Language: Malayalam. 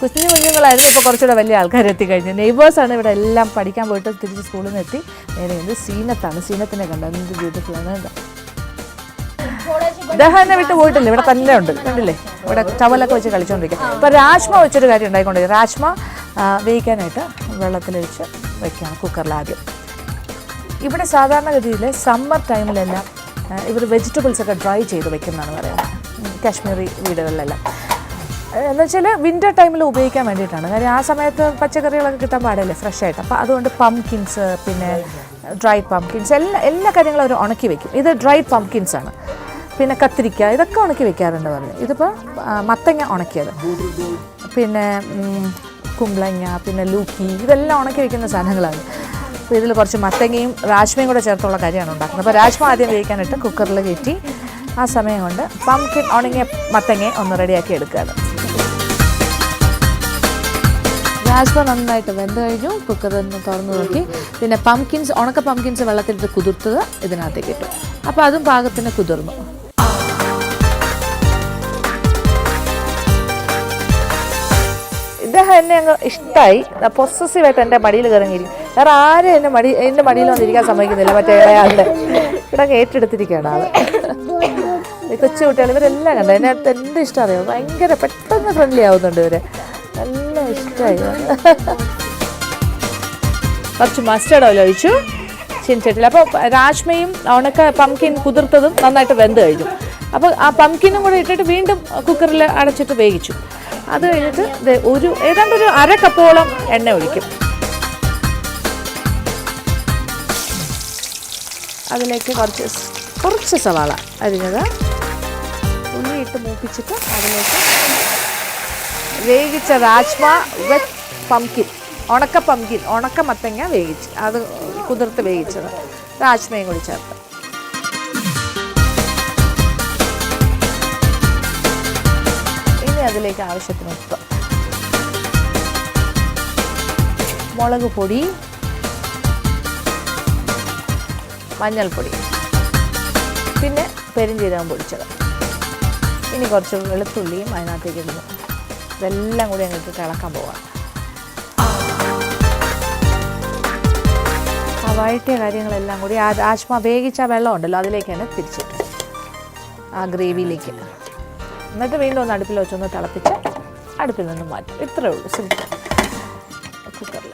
കുഞ്ഞു കുഞ്ഞുങ്ങളായിരുന്നു ഇപ്പോൾ കുറച്ചുകൂടെ വലിയ ആൾക്കാർ എത്തിക്കഴിഞ്ഞു നെയ്ബേഴ്സാണ് ഇവിടെ എല്ലാം പഠിക്കാൻ പോയിട്ട് തിരിച്ച് സ്കൂളിൽ നിന്ന് എത്തി. നേരെ ഇത് സീനത്താണ്. സീനത്തിനെ കണ്ടത് എന്ത് ബ്യൂട്ടിഫുള്ളാണ് എന്നെ വിട്ട് പോയിട്ടില്ല. ഇവിടെ തന്നെ ഉണ്ട്. കണ്ടില്ലേ? ഇവിടെ ടവലൊക്കെ വെച്ച് കളിച്ചുകൊണ്ടിരിക്കുക ഇപ്പോൾ രാജ്മ വെച്ചൊരു കാര്യം ഉണ്ടായിക്കൊണ്ടിരിക്കും രാജ്മ വേവിക്കാനായിട്ട് വെള്ളത്തിലൊഴിച്ച് വയ്ക്കുകയാണ് കുക്കറിൽ ആദ്യം. ഇവിടെ സാധാരണഗതിയിൽ സമ്മർ ടൈമിലെല്ലാം ഇവർ വെജിറ്റബിൾസൊക്കെ ഡ്രൈ ചെയ്ത് വെക്കുന്നതാണ് പറയുന്നത്. കാശ്മീരി വീടുകളിലെല്ലാം. എന്ന് വെച്ചാൽ വിന്റർ ടൈമിൽ ഉപയോഗിക്കാൻ വേണ്ടിയിട്ടാണ്. കാര്യം ആ സമയത്ത് പച്ചക്കറികളൊക്കെ കിട്ടാൻ പാടില്ലേ ഫ്രഷ് ആയിട്ട്. അപ്പോൾ അതുകൊണ്ട് പംകിൻസ് പിന്നെ ഡ്രൈ പംകിൻസ് എല്ലാ എല്ലാ കാര്യങ്ങളും അവർ ഉണക്കി വെക്കും. ഇത് ഡ്രൈ പംകിൻസ് ആണ്. പിന്നെ കത്തിരിക്ക ഇതൊക്കെ ഉണക്കി വെക്കാറുണ്ട് പറഞ്ഞു ഇതിപ്പോൾ മത്തങ്ങ ഉണക്കിയത്. പിന്നെ കുമ്പളങ്ങ പിന്നെ ലൂക്കി ഇതെല്ലാം ഉണക്കി വെക്കുന്ന സാധനങ്ങളാണ്. അപ്പോൾ ഇതിൽ കുറച്ച് മത്തങ്ങയും രാജ്മയും കൂടെ ചേർത്തുള്ള കാര്യമാണ് ഉണ്ടാക്കുന്നത്. അപ്പോൾ രാജ്മ ആദ്യം വേവിക്കാനിട്ട് കുക്കറിൽ കയറ്റി ആ സമയം കൊണ്ട് പംകിൻ ഉണങ്ങിയ മത്തങ്ങയെ ഒന്ന് റെഡിയാക്കി എടുക്കുകയാണ്. രാജ്മ നന്നായിട്ട് വെന്ത് കഴിഞ്ഞു. കുക്കർ ഒന്ന് തുറന്നു നോക്കി. പിന്നെ പംകിൻസ് ഉണക്ക പംകിൻസ് വെള്ളത്തിലിട്ട് കുതിർത്തത് ഇതിനകത്തേക്ക് ഇട്ടു. അപ്പോൾ അതും പാകത്തിന് കുതിർന്നു. ഇദ്ദേഹം എന്നെ അങ്ങ് ഇഷ്ടമായി പൊസസീവായിട്ട് എന്റെ മടിയിൽ കയറിയിരിക്കും വേറെ ആരും എന്റെ മടി എന്റെ മടിയിൽ വന്നിരിക്കാൻ സമ്മതിക്കുന്നില്ല. മറ്റേ ഇളയാളുടെ. ഇവിടെ ഏറ്റെടുത്തിരിക്കുകയാണ് ആൾ. കൊച്ചു കുട്ടികൾ ഇവരെല്ലാം കണ്ടു. അടുത്ത് എന്ത് ഇഷ്ടം അറിയാം? ഭയങ്കര പെട്ടെന്ന് ഫ്രണ്ട്ലി ആവുന്നുണ്ട് ഇവർ. ഇഷ്ടമായി. കുറച്ച് മസ്റ്റേർഡ് ഓയിൽ ഒഴിച്ചു. ചിൻചട്ടിൽ അപ്പോൾ രാജ്മയും ഉണക്ക പംകിൻ കുതിർത്തതും നന്നായിട്ട് വെന്ത് കഴിഞ്ഞു. അപ്പോൾ ആ പംകിനും കൂടെ ഇട്ടിട്ട് വീണ്ടും കുക്കറിൽ അടച്ചിട്ട് വേവിച്ചു. അത് കഴിഞ്ഞിട്ട് ഒരു ഏതാണ്ട് ഒരു അര കപ്പോളം എണ്ണ ഒഴിക്കും. അതിലേക്ക് കുറച്ച് കുറച്ച് സവാള അരിഞ്ഞത്. ഉള്ളി ഇട്ട് മൂപ്പിച്ചിട്ട് അതിലേക്ക് വേവിച്ച രാജ്മ വെറ്റ് പംകിൻ ഉണക്ക പംകിൻ ഉണക്ക മത്തങ്ങ വേവിച്ച്. അത് കുതിർത്ത് വേവിച്ചത്. രാജ്മയും കൂടി ചേർത്ത്. ഇനി അതിലേക്ക് ആവശ്യത്തിന് ഉപ്പ്. മുളക് പൊടി. മഞ്ഞൾപ്പൊടി. പിന്നെ പെരുംജീരകം പൊടിച്ചത്. ഇനി കുറച്ച് വെളുത്തുള്ളിയും അതിനകത്തേക്ക് ഇടുന്നു. ഇതെല്ലാം കൂടി ഞങ്ങൾക്ക് കിളക്കാൻ പോവാം. വഴറ്റിയ കാര്യങ്ങളെല്ലാം കൂടി ആശ്മ വേഗിച്ച വെള്ളം ഉണ്ടല്ലോ അതിലേക്കാണ് തിരിച്ചിട്ട് ആ ഗ്രേവിയിലേക്ക്. എന്നിട്ട് വീണ്ടും ഒന്ന് അടുപ്പിൽ വെച്ചൊന്ന് തിളപ്പിച്ച് അടുപ്പിൽ നിന്ന് മാറ്റും. ഇത്രയേ ഉള്ളൂ സിമ്പിൾ. കുക്കറിൽ